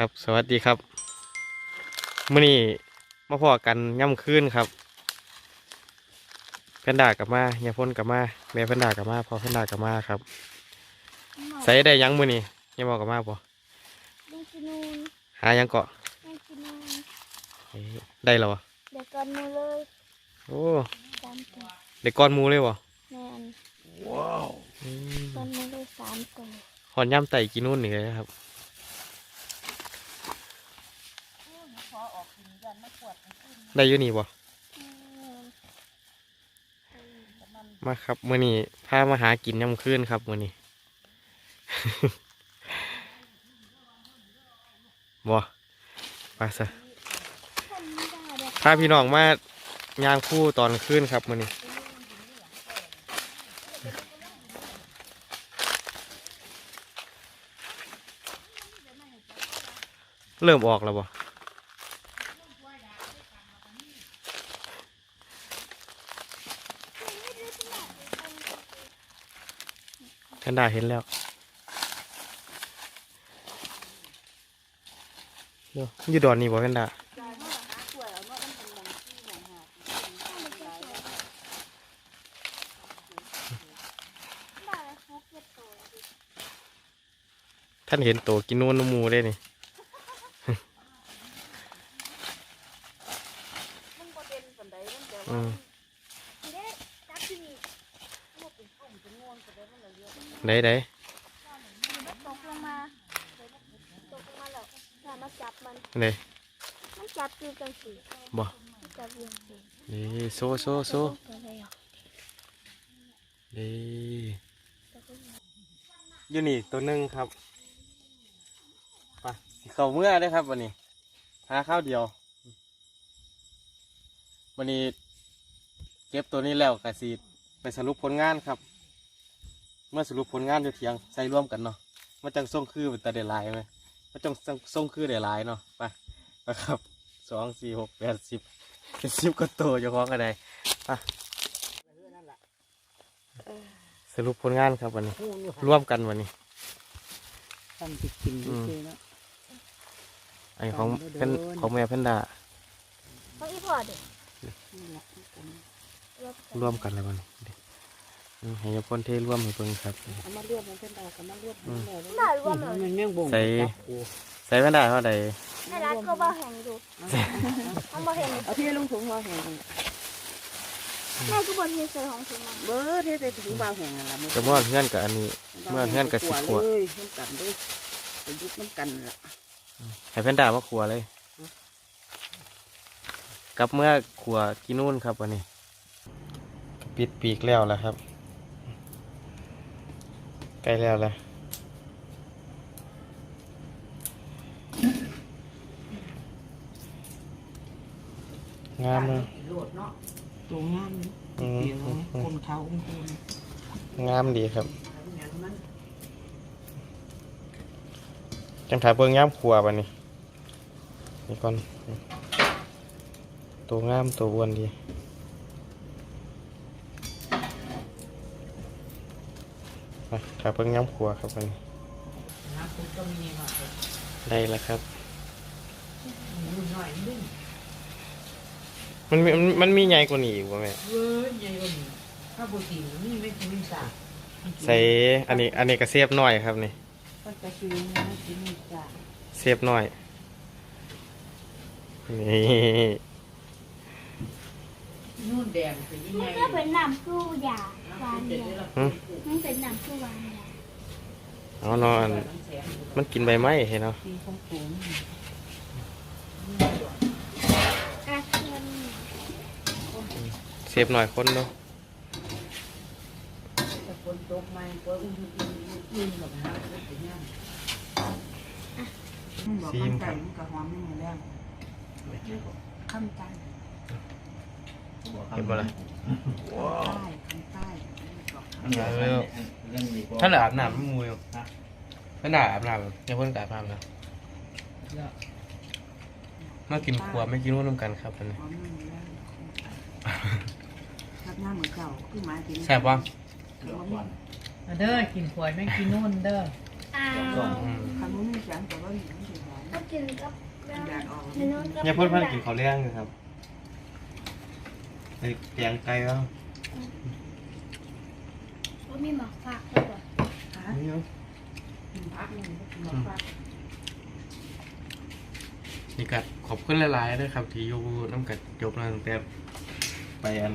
ครับ สวัสดีครับมื่อนี้มาพอกันย่ำคืนครับเพื่อนด่ากลับมาเฮียพ่นกลับมาแม่เพื่อนด่ากลับมาพอเพื่อนด่ากลับมาครับ ใส่ได้ยังมื่อนี้เฮียบอกกลับมาปะลูกกินนูนหายังเกาะแม่กินนูนเอ้ยได้แล้ววะเดี๋ยวก่อนมือเลยโอ้สามตัวเด็กก้อนหมูเลยวะแม่นอืมก่อนมือเลยสามตัวหอนย่ำไต่กินนู่นนี่เลยครับ ได้อยู่นี่บ่อืมมาครับมื่อนี้พามาหากินย่ำคืนครับมื่อนี้บ่ไปซะทำไม่ได้เด็กพาพี่น้องมายางคู่ตอนคืนครับมื่อนี้เริ่มออกแล้วบ่ แพนด้าเห็นแล้วเดี๋ยวอยู่ดอนนี่บ่แพนด้าได้หกเจ็ดตัวดิท่านเห็นตัวกินนู่นนำหมูได้นี่มันบ่เด่นปานใดมันแต่อืว่าม ไหนไหนมันตกลงมาตกลงมาแล้วถ้ามาจับมันไหนมันจับอยู่จังสีบ่มันจับอยู่จังสีนี่โซโซโซตัวเดียวนี่ตัวเดียวอยู่นี่ตัวหนึ่งครับไปสิเข้าเมื่อได้อครับวันนี้หาข้าวเดียววันนี้เก็บตัวนี้แล้วกะสีไปสรุปผลงานครับเมื่อสรุปผลงานอยู่เทียงใส่ร่วมกันเนาะมันจังส่งคือเป็นตาเดลายไหมมันจังส่งคือเดลายเนาะไปนะครับสองสี่หกแปดสิบเป็นสิบก็โตวเจะคล้าของกันได้ไปสรุปผลงานครับวันนี้ ร่วมกันวันนี้ทำสิกินอืมซื่อๆเนาะไอของโดนเป็นของแม่เพันดาเพราะอีพอเด็กนี่ล่ะร่วมกันเลยวันนี้อืม ให้ยาพ่นเทร่วมให้เบิ่งครับ เอามาเรียบมันเป็นดอกก็มาเรียบมันแล้วได้รวมเลยมันแม่งบ่งใส่ จับกูใส่เพันดาเท่าใดในร้านก็บ่แห่งอยู่เขาบ่เห็นเอาที่ลงถุงบ่แห้งนั่นแม่ก็บ่เห็นเสือของถึงมันเบิดเฮ็ดใส่ถุงบ่แห้งนั่นล่ะแต่เมื่อเพื่อนกับอันนี้ เมื่อเพื่อนกับสิบขวด เลยเพิ่นกันเด้อไปยุบน้ำกันล่ะให้เพันดามาขัวเลยกลับเมื่อขัวกินนู่นครับวันนี้ ปิดปีกแล้วแล้วครับ ใกล้แล้วแล้วงามเลยโลดเนาะตัวงามนี่อืมเดี๋ยวอืมอืมคนเขาอุ้มคนงามดีครับ อย่างนั้นจังถ่ายเบิ่งย่ามขัวบันนี้นี่ก่อนตัวงามตัวอ้วนดี ไปถ่ายเบิ่งย่ามขัวครับบันนี้น้ำคุณก็มีหน่อยได้แล้วครับมีหน่อยนึงมันมีมันมันมีใหญ่กว่านี้อีกว่าแม่เว้ยใหญ่กว่านี้ถ้าปกตินี่ไม่กินไม่สาใส่อันนี้อันนี้ก็เสียบน้อยครับนี่ก็จะซื้อนะกินไม่สาเสียบน้อยนี่นู่นแดงเป็นยังไงมันก็เป็นน้ำผู้ยาหวานเด็ยา ดเลยหึมันเป็นน้ำผู้หวานยาเอานอนมันกินใบไม้เห็นเนาะที่ของสูงอะเงินเสียบน้อยคนเนาะแต่คนตกมาก็อุ้มอุ้มอุ้มแบบนั้นก็เป็นยังซีมครับกับหอมนี่แรงข้ามใต้เห็นบ่ล่ะใต้ข้ามใต้ ท่านอาบน้ำไม่มูอยู่ท่านอาบน้ำยังเพิ่นกอาบน้ำนะมากินครัวไม่กินนู่นน้ำกันครับอันนี้หอมนี่แรงทับหน้าเหมือนเก่าคือหมายถึงแซ่บป่ะมาเด้อกินขวดไม่กินนู่นเด้ออ้าวอืมคำนู้นไม่แข็งแต่ว่าหนูไม่ใช่หอมก็กินกับแดดออกเมนูกับเนี่ยเพื่อนเพื่อนกินข้าวเลี้ยงอยู่ครับไอ้แกงไก่แล้ว ก็มีหมักผักด้วยหานี่เนาะกินพักหนึ่งกินหมดพักนี่กัดขอบคุณหลายๆด้วยครับ ที่อยู่น้ำกัดจบแล้วตั้งแต่ไปอัน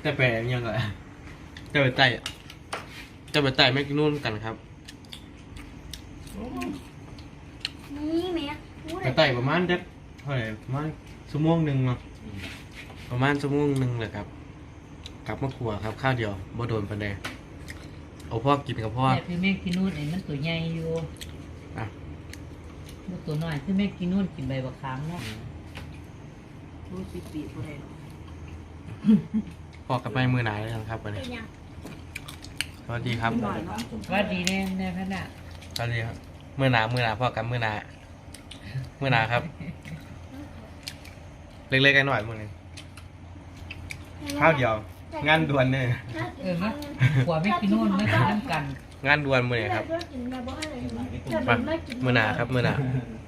แต่ไปอันยังไงจะไปไต่จะไปไต่แม่กินนู่นกันครับนี่แม่พูดไปไต่ประมาณเด็กเท่าไหร่ประมาณชั่วโมงหนึ่งเนาะประมาณชั่วโมงหนึ่งเลยครับ กลับมาครัวครับข้าวเดียวบ่โดนปันใดเอาพ่อกินกับพ่อ แต่คือแม่กินนู่นไอ้มันตัวใหญ่อยู่อะ มันตัวน้อยคือแม่กินนู่นกินใบบักขามเนาะรู้สิปีผู้ใดพ่อกลับไปมือไหนแล้วครับวันเป็นี้นยังสวัสดีครับหน่อยเนาะว่าดีแน่แน่ขนาดสวัสดีครับมือหนามือหนาพ่อกลับมือหนามือหนาครับ เล็กๆกันหน่อยมือหนึงข้าวเดียว งานด่วนเนี่ยเออมั้ยกว่าแม่กินนู่นไม่กินน้ำกัน งานด่วนมือนี้ครับกินแบบว่าอะไรมามือหนาครับมือหนาเ